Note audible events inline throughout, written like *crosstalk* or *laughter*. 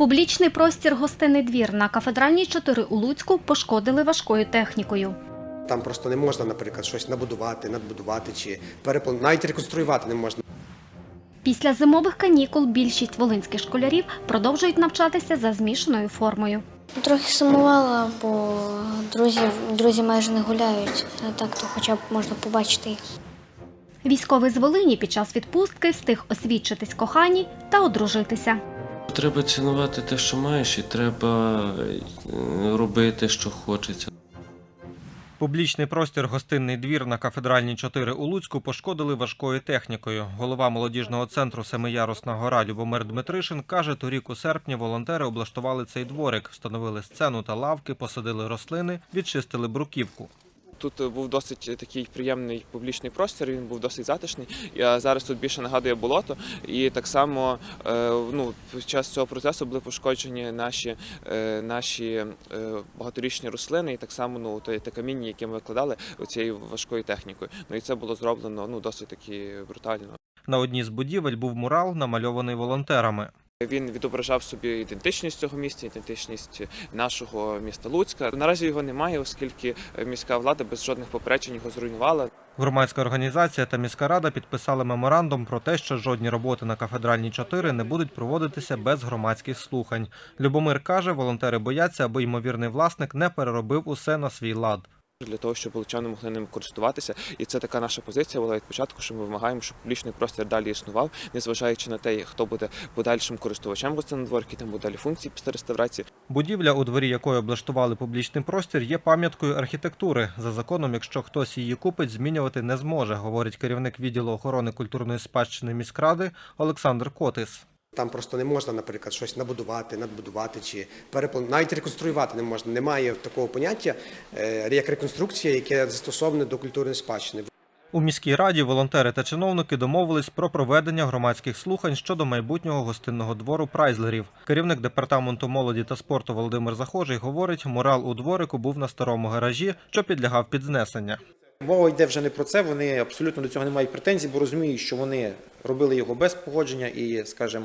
Публічний простір гостинний двір на кафедральній 4 у Луцьку пошкодили важкою технікою. Там просто не можна, наприклад, щось набудувати, надбудувати чи перепланувати, навіть реконструювати не можна. Після зимових канікул більшість волинських школярів продовжують навчатися за змішаною формою. Трохи сумувала, бо друзі, друзі майже не гуляють. А так то хоча б можна побачити їх. Військовий з Волині під час відпустки встиг освідчитись коханій та одружитися. Треба цінувати те, що маєш, і треба е, робити, що хочеться. Публічний простір гостинний двір на кафедральній 4 у Луцьку пошкодили важкою технікою. Голова молодіжного центру Семиярусна гора Любомир Дмитришин каже, торік у серпні волонтери облаштували цей дворик, встановили сцену та лавки, посадили рослини, відчистили бруківку. Тут був досить такий приємний публічний простір, він був досить затишний. А зараз тут більше нагадує болото. І так само е, ну, під час цього процесу були пошкоджені наші, е, наші е, багаторічні рослини, і так само ну, те каміння, яке ми викладали цією важкою технікою. Ну і це було зроблено ну, досить таки брутально. На одній з будівель був мурал, намальований волонтерами. Він відображав собі ідентичність цього міста, ідентичність нашого міста Луцька. Наразі його немає, оскільки міська влада без жодних попереджень його зруйнувала. Громадська організація та міська рада підписали меморандум про те, що жодні роботи на кафедральній 4 не будуть проводитися без громадських слухань. Любомир каже, волонтери бояться, аби ймовірний власник не переробив усе на свій лад. Для того, щоб лучани могли ним користуватися. І це така наша позиція була від початку, що ми вимагаємо, щоб публічний простір далі існував, незважаючи на те, хто буде подальшим користувачем які там будуть далі функції після реставрації. Будівля, у дворі якої облаштували публічний простір, є пам'яткою архітектури. За законом, якщо хтось її купить, змінювати не зможе, говорить керівник відділу охорони культурної спадщини міськради Олександр Котис. Там просто не можна, наприклад, щось набудувати, надбудувати чи перепланувати, навіть реконструювати не можна. Немає такого поняття, е, як реконструкція, яке застосоване до культурної спадщини. У міській раді волонтери та чиновники домовились про проведення громадських слухань щодо майбутнього гостинного двору прайзлерів. Керівник департаменту молоді та спорту Володимир Захожий говорить, мурал у дворику був на старому гаражі, що підлягав під знесення. Мова йде вже не про це. Вони абсолютно до цього не мають претензій, бо розуміють, що вони робили його без погодження і, скажімо,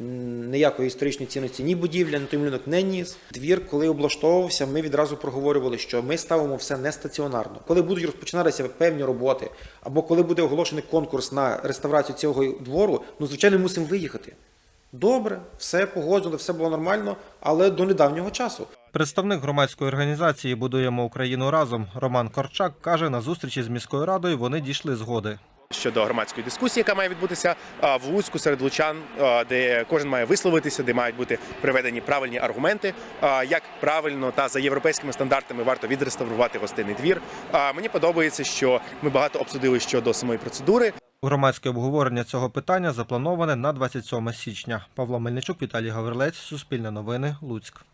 ніякої історичної цінності ні будівля, ні той малюнок не ніс. Двір, коли облаштовувався, ми відразу проговорювали, що ми ставимо все не стаціонарно. Коли будуть розпочинатися певні роботи, або коли буде оголошений конкурс на реставрацію цього двору, ну звичайно мусимо виїхати. Добре, все погоджували, все було нормально, але до недавнього часу. Представник громадської організації Будуємо Україну разом Роман Корчак каже, на зустрічі з міською радою вони дійшли згоди. щодо громадської дискусії, яка має відбутися в Луцьку серед лучан, де кожен має висловитися, де мають бути приведені правильні аргументи, як правильно та за європейськими стандартами варто відреставрувати гостинний двір. Мені подобається, що ми багато обсудили щодо самої процедури. Громадське обговорення цього питання заплановане на 27 січня. Павло Мельничук, Віталій Гаврилець, Суспільне новини, Луцьк.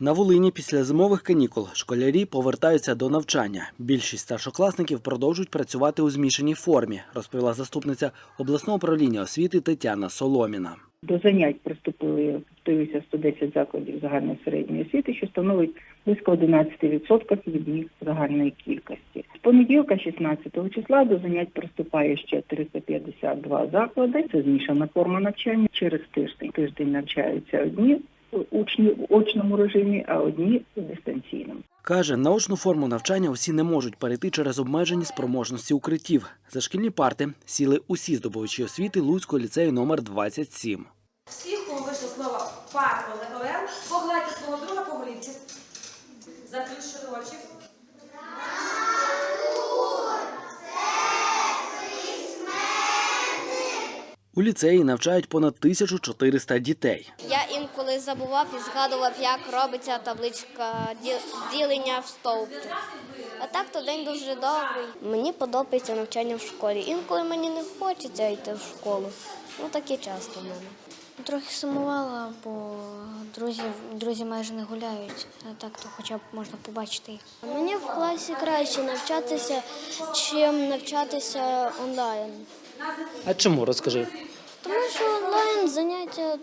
На Волині після зимових канікул школярі повертаються до навчання. Більшість старшокласників продовжують працювати у змішаній формі, розповіла заступниця обласного управління освіти Тетяна Соломіна. До занять приступили повторюся, 110 закладів загальної середньої освіти, що становить близько 11% від їх загальної кількості. З понеділка, 16 числа, до занять приступає ще 352 заклади. Це змішана форма навчання. Через тиждень тиждень навчаються одні учні в очному режимі, а одні в дистанційному. Каже, на очну форму навчання усі не можуть перейти через обмежені спроможності укриттів. За шкільні парти сіли усі здобувачі освіти Луцького ліцею номер 27. Всіх, кому вийшло слово пар Олег погладьте свого друга по голівці. Заплющити очі. У ліцеї навчають понад 1400 дітей. Я інколи забував і згадував, як робиться табличка ділення в стовпі. А так то день дуже довгий. Мені подобається навчання в школі. Інколи мені не хочеться йти в школу. Ну так і часто в мене. Трохи сумувала, бо друзі, друзі майже не гуляють. А так то хоча б можна побачити їх. Мені в класі краще навчатися, чим навчатися онлайн. А чому розкажи? Тому що онлайн заняття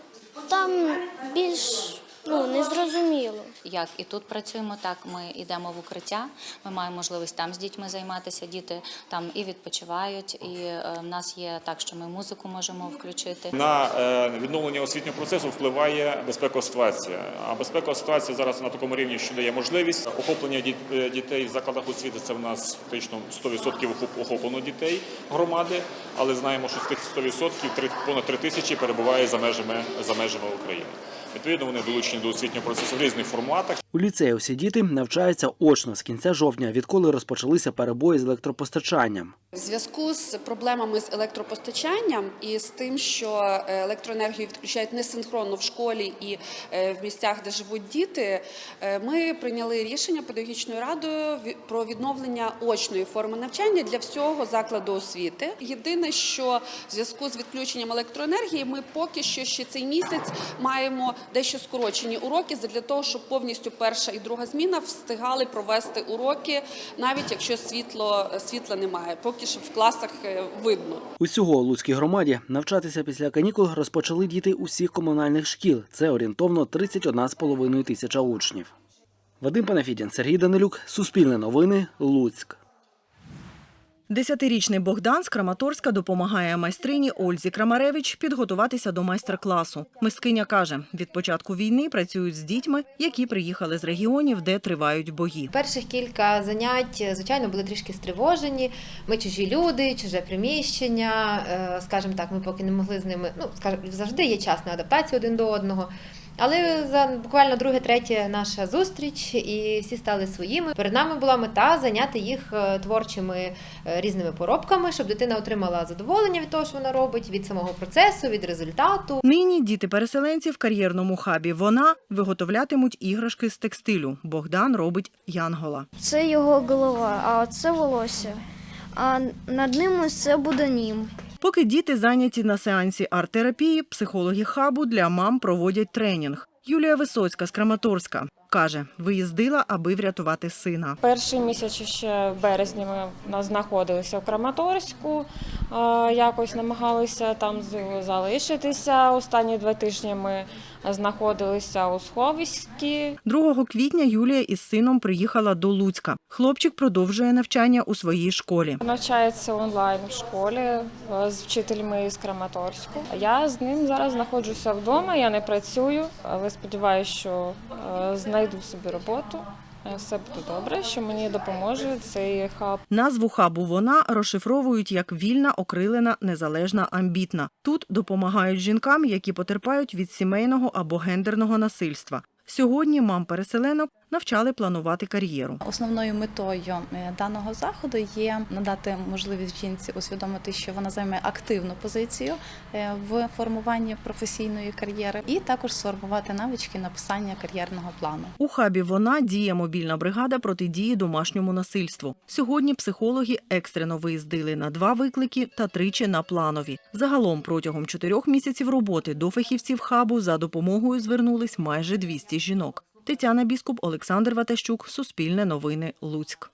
там більш Ну, не зрозуміло. Як і тут працюємо, так ми йдемо в укриття. Ми маємо можливість там з дітьми займатися. Діти там і відпочивають, і е, в нас є так, що ми музику можемо включити. На е, відновлення освітнього процесу впливає безпекова ситуація. А безпекова ситуація зараз на такому рівні, що дає можливість охоплення діт- е, дітей в закладах освіти. Це в нас фактично 100% охоплено дітей громади, але знаємо, що з тих 100% три- понад 3 тисячі перебуває за межами за межами України. Відповідно, вони долучені до освітнього процесу в різних форматах. У ліцеї всі діти навчаються очно з кінця жовтня, відколи розпочалися перебої з електропостачанням. В зв'язку з проблемами з електропостачанням і з тим, що е, електроенергію відключають несинхронно в школі і е, в місцях, де живуть діти, е, ми прийняли рішення педагогічною радою про відновлення очної форми навчання для всього закладу освіти. Єдине, що в зв'язку з відключенням електроенергії, ми поки що ще цей місяць маємо дещо скорочені уроки для того, щоб повністю перша і друга зміна встигали провести уроки, навіть якщо світло світла немає. Поки що в класах е, видно. Усього у Луцькій громаді навчатися після канікул розпочали діти усіх комунальних шкіл. Це орієнтовно 31,5 тисяча учнів. Вадим Панафідін, Сергій Данилюк, Суспільне новини, Луцьк. Десятирічний Богдан з Краматорська допомагає майстрині Ользі Крамаревич підготуватися до майстер-класу. Мисткиня каже, від початку війни працюють з дітьми, які приїхали з регіонів, де тривають бої. Перших кілька занять, звичайно, були трішки стривожені. Ми чужі люди, чуже приміщення. е, Скажімо так, ми поки не могли з ними. Ну скажімо, завжди є час на адаптацію один до одного. Але за буквально друге, третє наша зустріч, і всі стали своїми. Перед нами була мета зайняти їх е, творчими е, різними поробками, щоб дитина отримала задоволення від того, що вона робить, від самого процесу, від результату. Нині діти-переселенці в кар'єрному хабі вона виготовлятимуть іграшки з текстилю. Богдан робить янгола. Це його голова, а це волосся. А над ним це буде нім. Поки діти зайняті на сеансі арт-терапії, психологи хабу для мам проводять тренінг. Юлія Висоцька з Краматорська каже, виїздила, аби врятувати сина. Перший місяць ще березні ми знаходилися в Краматорську, якось намагалися там залишитися. Останні два тижні ми знаходилися у Сховиській. 2 квітня Юлія із сином приїхала до Луцька. Хлопчик продовжує навчання у своїй школі. Навчається онлайн в школі е, з вчителями з Краматорську. Я з ним зараз знаходжуся вдома, я не працюю, але сподіваюся, що е, знайду собі роботу. Буде добре, що мені допоможе цей хаб. Назву хабу вона розшифровують як вільна, окрилена, незалежна, амбітна. Тут допомагають жінкам, які потерпають від сімейного або гендерного насильства. Сьогодні мам переселенок навчали планувати кар'єру. Основною метою е, даного заходу є надати можливість жінці усвідомити, що вона займе активну позицію е, в формуванні професійної кар'єри, і також сформувати навички написання кар'єрного плану. У хабі вона діє мобільна бригада протидії домашньому насильству. Сьогодні психологи екстрено виїздили на два виклики та тричі на планові. Загалом протягом чотирьох місяців роботи до фахівців хабу за допомогою звернулись майже 200 жінок. Тетяна Біскуп, Олександр Ватащук, Суспільне новини, Луцьк.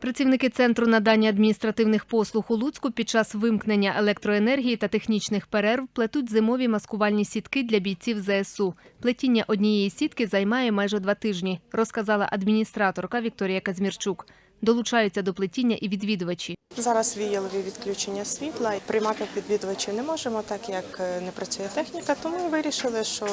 Працівники центру надання адміністративних послуг у Луцьку під час вимкнення електроенергії та технічних перерв плетуть зимові маскувальні сітки для бійців ЗСУ. Плетіння однієї сітки займає майже два тижні, розказала адміністраторка Вікторія Казмірчук. Долучаються до плетіння і відвідувачі. Зараз віялові відключення світла. Приймати відвідувачів не можемо, так як е, не працює техніка. Тому вирішили, що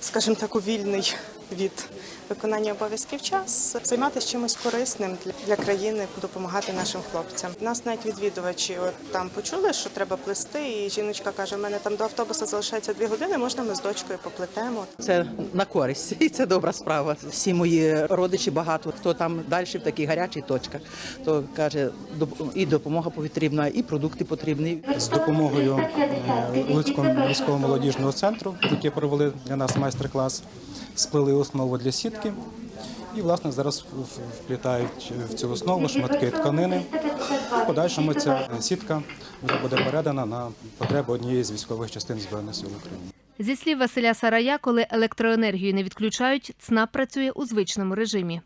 скажімо так, у вільний від виконання обов'язків час займатися чимось корисним для, для країни, допомагати нашим хлопцям. Нас навіть відвідувачі от там почули, що треба плести, і жіночка каже: у мене там до автобуса залишається дві години. Можна ми з дочкою поплетемо. Це на користь, *laughs* і це добра справа. Всі мої родичі багато, хто там далі в такій гарячій точках, то каже, і допомога потрібна, і продукти потрібні. з допомогою е, Луцького міського молодіжного центру, які провели для нас майстер-клас, сплели основу для сітки. І, власне, зараз вплітають в цю основу шматки тканини. В подальшому ця сітка вже буде передана на потреби однієї з військових частин Збройних сил України. Зі слів Василя Сарая, коли електроенергію не відключають, ЦНАП працює у звичному режимі.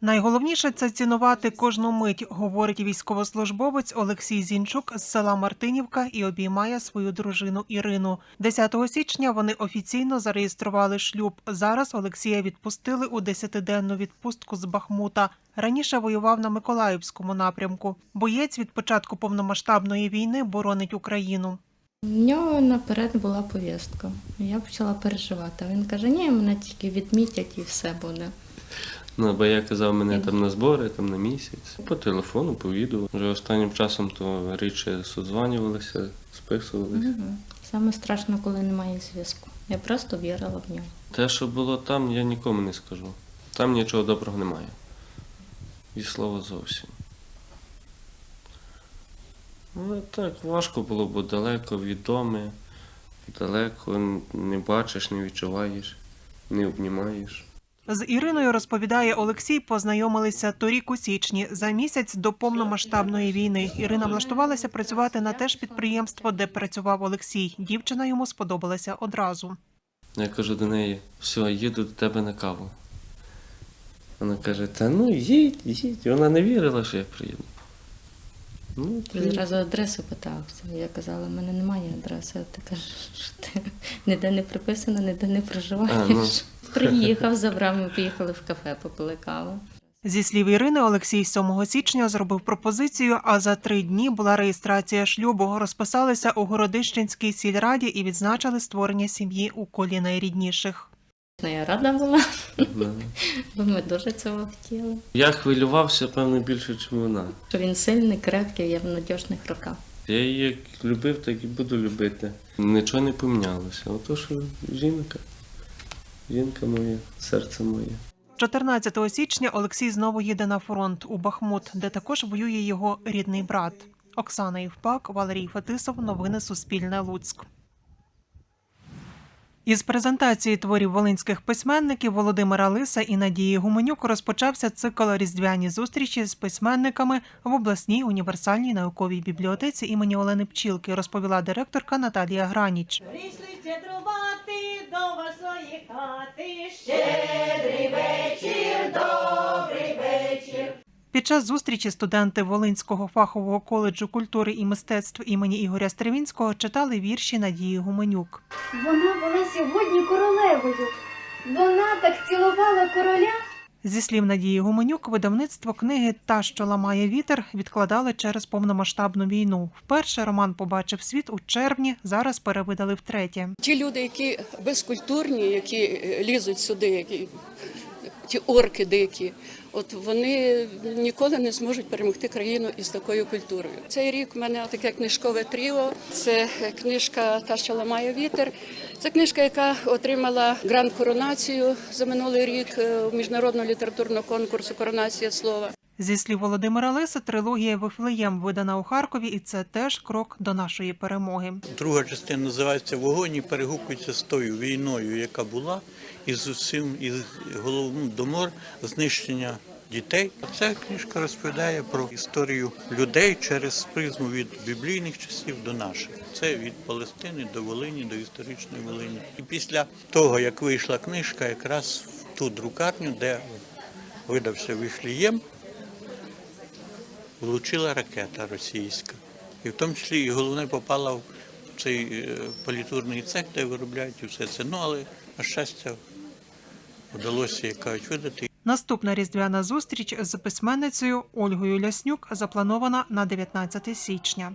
Найголовніше це цінувати кожну мить, говорить військовослужбовець Олексій Зінчук з села Мартинівка і обіймає свою дружину Ірину. 10 січня вони офіційно зареєстрували шлюб. Зараз Олексія відпустили у 10-денну відпустку з Бахмута. Раніше воював на Миколаївському напрямку. Боєць від початку повномасштабної війни боронить Україну. У нього наперед була повістка. Я почала переживати. Він каже, ні, мене тільки відмітять і все буде. Ну, бо я казав, мене там на збори, там на місяць. По телефону, по відео. Вже останнім часом то рідше созванювалися, списувалися. Мгм. Саме страшно, коли немає зв'язку. Я просто вірила в нього. Те, що було там, я нікому не скажу. Там нічого доброго немає. І слова зовсім. Ну так, важко було, бо далеко від дому, далеко не бачиш, не відчуваєш, не обнімаєш. З Іриною розповідає Олексій, познайомилися торік у січні за місяць до повномасштабної війни. Ірина влаштувалася працювати на те ж підприємство, де працював Олексій. Дівчина йому сподобалася одразу. Я кажу до неї, все, їду до тебе на каву. Вона каже, та ну їдь, їдь. Вона не вірила, що я приїду. Ну, приїду. Зразу адресу питався. Я казала, в мене немає адреси. А ти кажеш, що ти ніде не приписано, ніде не проживаєш. А, ну. Приїхав, забрав, ми поїхали в кафе, попили каву. Зі слів Ірини, Олексій 7 січня зробив пропозицію, а за три дні була реєстрація шлюбу. Розписалися у Городищенській сільраді і відзначили створення сім'ї у колі найрідніших. Ну, Я рада була, Да. бо ми дуже цього хотіли. Я хвилювався, певно, більше, ніж вона. Що він сильний, крепкий, я в надіжних руках. Я її як любив, так і буду любити. Нічого не помінялося. Ото що жінка. Жінка моя, серце моє. 14 січня Олексій знову їде на фронт у Бахмут, де також воює його рідний брат. Оксана Євпак, Валерій Фетисов. Новини Суспільне Луцьк. Із презентації творів волинських письменників Володимира Лиса і Надії Гуменюк розпочався цикл різдвяні зустрічі з письменниками в обласній універсальній науковій бібліотеці імені Олени Пчілки, розповіла директорка Наталія Граніч. Прийшли щедрувати до хати. Щедрий вечір, добрий вечір. Під час зустрічі студенти Волинського фахового коледжу культури і мистецтв імені Ігоря Стривінського читали вірші Надії Гуменюк. Вона була сьогодні королевою. Вона так цілувала короля. Зі слів Надії Гуменюк, видавництво книги Та, що ламає вітер відкладали через повномасштабну війну. Вперше роман побачив світ у червні. Зараз перевидали втретє. Ті люди, які безкультурні, які лізуть сюди, які ті орки дикі, от вони ніколи не зможуть перемогти країну із такою культурою. Цей рік в мене таке книжкове тріо. Це книжка Та, що ламає вітер. Це книжка, яка отримала гранд коронацію за минулий рік е, у міжнародного літературного конкурсу Коронація слова. Зі слів Володимира Лиса, трилогія Вифлеєм видана у Харкові, і це теж крок до нашої перемоги. Друга частина називається Вогонь і перегукується з тою війною, яка була, і з усім із головним домор знищення дітей. Ця книжка розповідає про історію людей через призму від біблійних часів до наших. Це від Палестини до Волині, до історичної Волині. І після того, як вийшла книжка, якраз в ту друкарню, де видався Віфлієм, влучила ракета російська. І в тому числі і головне попала в цей е, політурний цех, де виробляють усе це. Ну, але, на щастя, вдалося, як кажуть, видати. Наступна різдвяна зустріч з письменницею Ольгою Ляснюк запланована на 19 січня.